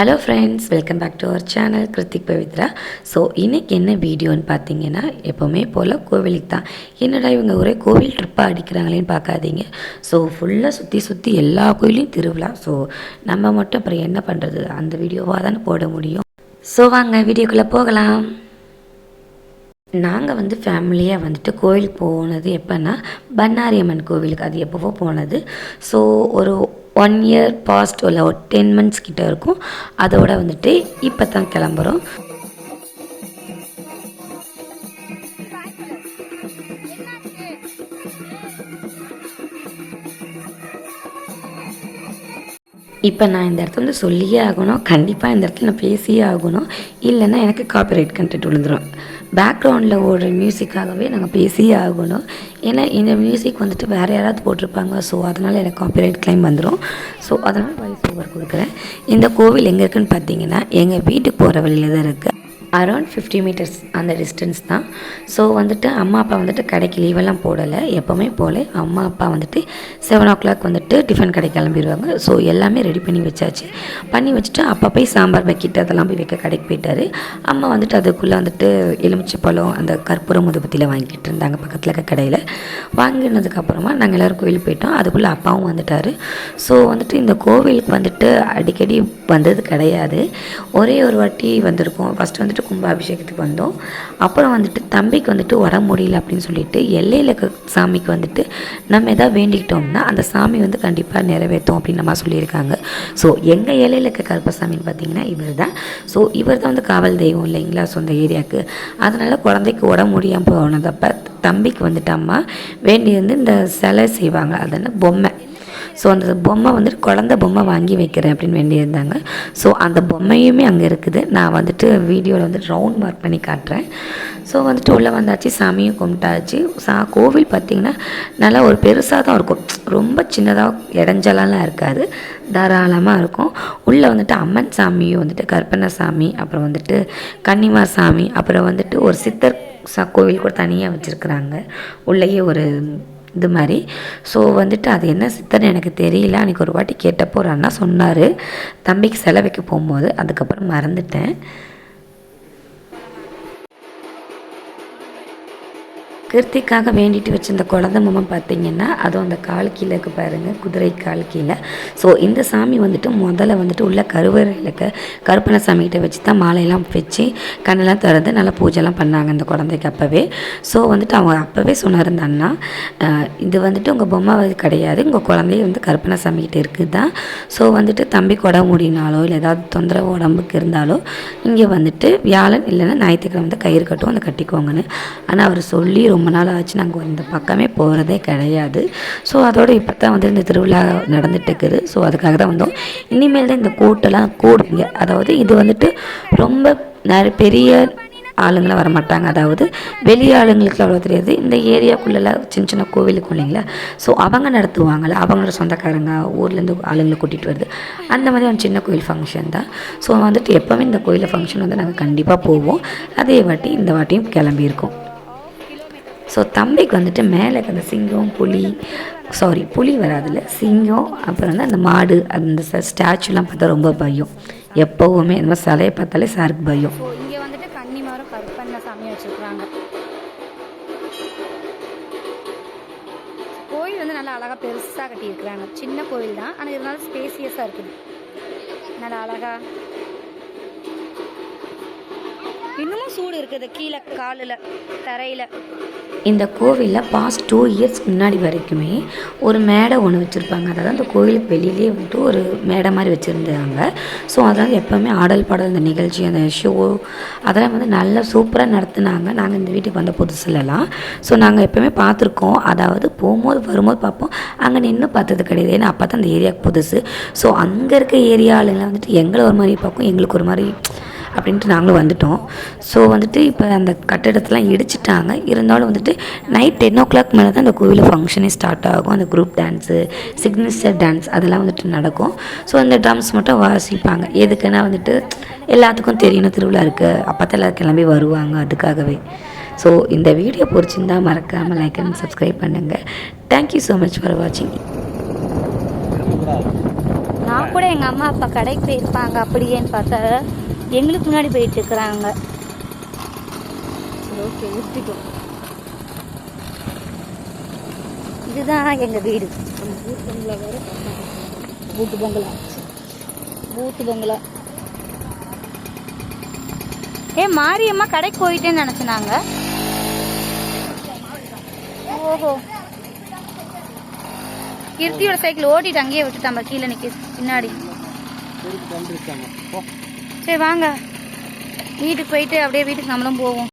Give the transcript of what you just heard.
Hello friends welcome back to our channel Kiruthik Pavithra so இன்றைக்கி என்ன வீடியோன்னு பார்த்தீங்கன்னா எப்போவுமே போல் கோவிலுக்கு தான். என்னடா இவங்க ஒரே கோவில் ட்ரிப்பாக அடிக்கிறாங்களேன்னு பார்க்காதீங்க ஸோ ஃபுல்லாக சுற்றி சுற்றி எல்லா கோயிலையும் திருவிழா. ஸோ நம்ம மட்டும் அப்புறம் என்ன பண்ணுறது அந்த வீடியோவாக தானே போட முடியும். ஸோ வாங்க வீடியோக்குள்ளே போகலாம். நாங்கள் வந்து ஃபேமிலியாக வந்துட்டு கோயிலுக்கு போனது எப்போன்னா பண்ணாரி அம்மன் கோவிலுக்கு. அது எப்போவோ போனது. ஸோ ஒரு ஒன் இயர் பாஸ்ட் இல்லை ஒரு டென் மந்த்ஸ் கிட்ட இருக்கும். அதோட வந்துட்டு இப்போ தான் கிளம்புறோம். இப்போ நான் இந்த இடத்துல வந்து சொல்லியே ஆகணும். கண்டிப்பாக இந்த இடத்துல நான் பேசியே ஆகணும். இல்லைன்னா எனக்கு காப்பிரைட் கண்டென்ட் விழுந்துடும் பேக்ரவுண்டில் ஓடுற மியூசிக்காகவே நாங்கள் பேசியே ஆகணும். ஏன்னா இந்த மியூசிக் வந்துட்டு வேறு யாராவது போட்டிருப்பாங்க. ஸோ அதனால் எனக்கு காப்பிரைட் கிளைம் வந்துடும் ஸோ அதனால் வாய்ஸ் ஓவர் கொடுக்குறேன். இந்த கோவில் எங்கே இருக்குன்னு பார்த்தீங்கன்னா எங்கள் வீட்டுக்கு போகிற வழியில் தான் இருக்குது அரௌண்ட் ஃபிஃப்டி மீட்டர்ஸ் அந்த டிஸ்டன்ஸ் தான். ஸோ வந்துட்டு அம்மா அப்பா வந்துட்டு கடைக்கு லீவெல்லாம் போடலை. எப்போவுமே போல அம்மா அப்பா வந்துட்டு செவன் ஓ கிளாக் வந்துட்டு டிஃபன் கடை கிளம்பிடுவாங்க ஸோ எல்லாமே ரெடி பண்ணி வச்சாச்சு. பண்ணி வச்சுட்டு அப்பா போய் சாம்பார் வைக்கிட்டு அதெல்லாம் போய் வைக்க கடைக்கு போயிட்டாரு. அம்மா வந்துட்டு அதுக்குள்ளே வந்துட்டு எலுமிச்சை பழம் அந்த கற்பூரம் முதுபத்தியில் வாங்கிட்டு இருந்தாங்க பக்கத்தில் இருக்க கடையில். வாங்கினதுக்கப்புறமா நாங்கள் எல்லோரும் கோயிலுக்கு போயிட்டோம். அதுக்குள்ளே அப்பாவும் வந்துட்டார். ஸோ வந்துட்டு இந்த கோவிலுக்கு வந்துட்டு அடிக்கடி வந்தது கிடையாது. ஒரே ஒரு வாட்டி வந்திருக்கோம். ஃபஸ்ட்டு வந்துட்டு கும்பாபிஷேகத்துக்கு வந்தோம். அப்புறம் வந்துட்டு தம்பிக்கு வந்துட்டு உடம்பு முடியல அப்படின்னு சொல்லிட்டு எல்லையில் இருக்க சாமிக்கு வந்துட்டு நம்ம எதாவது வேண்டிக்கிட்டோம்னா அந்த சாமி வந்து கண்டிப்பாக நிறைவேற்றும் அப்படின்னு நம்ம சொல்லியிருக்காங்க. ஸோ எங்கள் எல்லையில் இருக்க கருப்பசாமின்னு பார்த்தீங்கன்னா இவர் தான். ஸோ இவர் தான் வந்து காவல் தெய்வம் இல்லைங்களா? சொந்த ஏரியாவுக்கு அதனால் குழந்தைக்கு உடம்பு முடியாமல் போனதப்ப தம்பிக்கு வந்துட்டு அம்மா வேண்டி வந்து இந்த சிலை செய்வாங்க. அது என்ன பொம்மை. ஸோ அந்த பொம்மை வந்துட்டு குழந்த பொம்மை வாங்கி வைக்கிறேன் அப்படின்னு வேண்டியிருந்தாங்க. ஸோ அந்த பொம்மையுமே அங்கே இருக்குது. நான் வந்துட்டு வீடியோவில் வந்துட்டு ரவுண்ட் மார்க் பண்ணி காட்டுறேன். ஸோ வந்துட்டு உள்ளே வந்தாச்சு சாமியும் கும்பிட்டாச்சு. சா கோவில் பார்த்திங்கன்னா நல்லா ஒரு பெருசாக தான் இருக்கும். ரொம்ப சின்னதாக இடைஞ்சலாம் இருக்காது. தாராளமாக இருக்கும். உள்ளே வந்துட்டு அம்மன் சாமியும் வந்துட்டு கற்பனை சாமி அப்புறம் வந்துட்டு கன்னிமார் சாமி அப்புறம் வந்துட்டு ஒரு சித்தர் சா கோவில் கூட தனியாக வச்சுருக்குறாங்க. உள்ளேயே ஒரு இது மாதிரி. ஸோ வந்துட்டு அது என்ன சித்தர்னு எனக்கு தெரியல. அன்றைக்கி ஒரு வாட்டி கேட்டப்போ ஒரு அண்ணா சொன்னார். தம்பிக்கு செலவைக்கு போகும்போது அதுக்கப்புறம் மறந்துட்டேன். கிருத்திக்காக வேண்டிட்டு வச்சிருந்த குழந்தை பொம்மை பார்த்தீங்கன்னா அதுவும் அந்த கால் கீழே இருக்கு பாருங்கள் குதிரை கால் கீழே. ஸோ இந்த சாமி வந்துட்டு முதல்ல வந்துட்டு உள்ள கருவறையில் இருக்க கருப்பண சாமிகிட்ட வச்சு தான் மாலையெல்லாம் வச்சு கண்ணெல்லாம் திறந்து நல்லா பூஜைலாம் பண்ணாங்க அந்த குழந்தைக்கு அப்போவே. ஸோ வந்துட்டு அவங்க அப்போவே சொன்னார் இந்த அண்ணா இது வந்துட்டு உங்கள் பொம்மை கிடையாது உங்கள் குழந்தைய வந்து கருப்பண சாமிகிட்ட இருக்குது? தான் ஸோ வந்துட்டு தம்பி கொடை முடினாலோ இல்லை ஏதாவது தொந்தரவு உடம்புக்கு இருந்தாலோ இங்கே வந்துட்டு வியாழன் இல்லைன்னா ஞாயிற்றுக்கிழமை வந்து கயிறு கட்டும் வந்து கட்டிக்கோங்கன்னு. ஆனால் அவர் சொல்லி ரொம்ப ரொம்ப நாள் ஆச்சு நாங்கள் இந்த பக்கமே போகிறதே கிடையாது. ஸோ அதோடு இப்போ தான் வந்து இந்த திருவிழா நடந்துட்டு இருக்குது ஸோ அதுக்காக தான் வந்தோம். இனிமேல் தான் இந்த கூட்டெல்லாம் கூடுங்க. அதாவது இது வந்துட்டு ரொம்ப நிறைய பெரிய ஆளுங்களாம் வரமாட்டாங்க. அதாவது வெளி ஆளுங்களுக்கு அவ்வளோ தெரியாது. இந்த ஏரியாக்குள்ளெல்லாம் சின்ன சின்ன கோவிலுக்கு இல்லைங்களா? ஸோ அவங்க நடத்துவாங்கள்ல அவங்களோட சொந்தக்காரங்க ஊர்லேருந்து ஆளுங்களை கூட்டிகிட்டு வருது. அந்த மாதிரி ஒரு சின்ன கோயில் ஃபங்க்ஷன் தான். ஸோ வந்துட்டு எப்போவுமே இந்த கோயிலில் ஃபங்க்ஷன் வந்து நாங்கள் கண்டிப்பாக போவோம். அதே வாட்டி இந்த வாட்டியும் கிளம்பியிருக்கோம். ஸோ தம்பிக்கு வந்துட்டு மேலே இருக்க அந்த சிங்கம் புலி சாரி புலி வராதுல சிங்கம் அப்புறம் வந்து அந்த மாடு அந்த ஸ்டாச்சுலாம் பார்த்தா ரொம்ப பயம். எப்போவுமே இந்த மாதிரி சிலையை பார்த்தாலே சாருக்கு பயம். ஸோ இங்கே வந்துட்டு கன்னிமாரும் கருப்பண்ண சாமியும் வச்சுருக்குறாங்க. கோயில் வந்து நல்லா அழகாக பெருசாக கட்டியிருக்கிறாங்க. சின்ன கோயில் தான் ஆனால் இருந்தாலும் ஸ்பேசியஸாக இருக்குது. நல்லா அழகாக இன்னமும் சூடு இருக்குது. கீழே காலில் தரையில். இந்த கோவிலில் பாஸ்ட் டூ இயர்ஸ் முன்னாடி வரைக்குமே ஒரு மேடை ஒன்று வச்சுருப்பாங்க. அதாவது அந்த கோயிலுக்கு வெளியிலேயே வந்துட்டு ஒரு மேடை மாதிரி வச்சுருந்தாங்க. ஸோ அதாவது எப்போவுமே ஆடல் பாடல் இந்த நிகழ்ச்சி அந்த ஷோ அதெல்லாம் வந்து நல்லா சூப்பராக நடத்துனாங்க. நாங்கள் இந்த வீட்டுக்கு வந்த புதுசுலலாம். ஸோ நாங்கள் எப்போவுமே பார்த்துருக்கோம். அதாவது போகும்போது வரும்போது பார்ப்போம். அங்கே நின்று பார்த்தது கிடையாது. ஏன்னா அப்போ தான் அந்த ஏரியாவுக்கு புதுசு. ஸோ அங்கே இருக்க ஏரியாவிலலாம் வந்துட்டு எங்களை ஒரு மாதிரி பார்க்கும். எங்களுக்கு ஒரு மாதிரி அப்படின்ட்டு நாங்களும் வந்துட்டோம். ஸோ வந்துட்டு இப்போ அந்த கட்டிடத்தெல்லாம் இடிச்சிட்டாங்க. இருந்தாலும் வந்துட்டு நைட் டென் ஓ கிளாக் மேலே தான் அந்த கோவிலில் ஃபங்க்ஷனே ஸ்டார்ட் ஆகும். அந்த குரூப் டான்ஸு சிக்னேச்சர் டான்ஸ் அதெல்லாம் வந்துட்டு நடக்கும். ஸோ அந்த ட்ரம்ஸ் மட்டும் வாசிப்பாங்க. எதுக்குன்னா வந்துட்டு எல்லாத்துக்கும் தெரியணும் திருவிழா இருக்குது அப்போ தான் எல்லாரும் கிளம்பி வருவாங்க அதுக்காகவே. ஸோ இந்த வீடியோ பிடிச்சிருந்தா மறக்காமல் லைக் அண்ட் சப்ஸ்கிரைப் பண்ணுங்கள் thank you so much for வாட்சிங் நான் கூட எங்கள் அம்மா அப்பா கடைக்கு போயிருப்பாங்க அப்படியேன்னு பார்த்தா எங்களுக்கு முன்னாடி போயிட்டு இருக்கிறாங்க ஓகே நிறுத்திக்கோ. இதுதான் எங்கள் வீடு. நம்ம பூத் பங்களா வேற பூட்டு பங்களா பூட்டு பங்களா ஏ மாரியம்மா கடைக்கு போயிட்டேன்னு நினச்சினாங்க. ஓஹோ. கீர்த்தியோட சைக்கிள் ஓட்டிட்டு அங்கேயே விட்டுட்டாங்க கீழே நிற்க பின்னாடி. சரி வாங்க. வீட்டுக்கு போயிட்டு அப்படியே வீட்டுக்கு நம்மளும் போவோம்.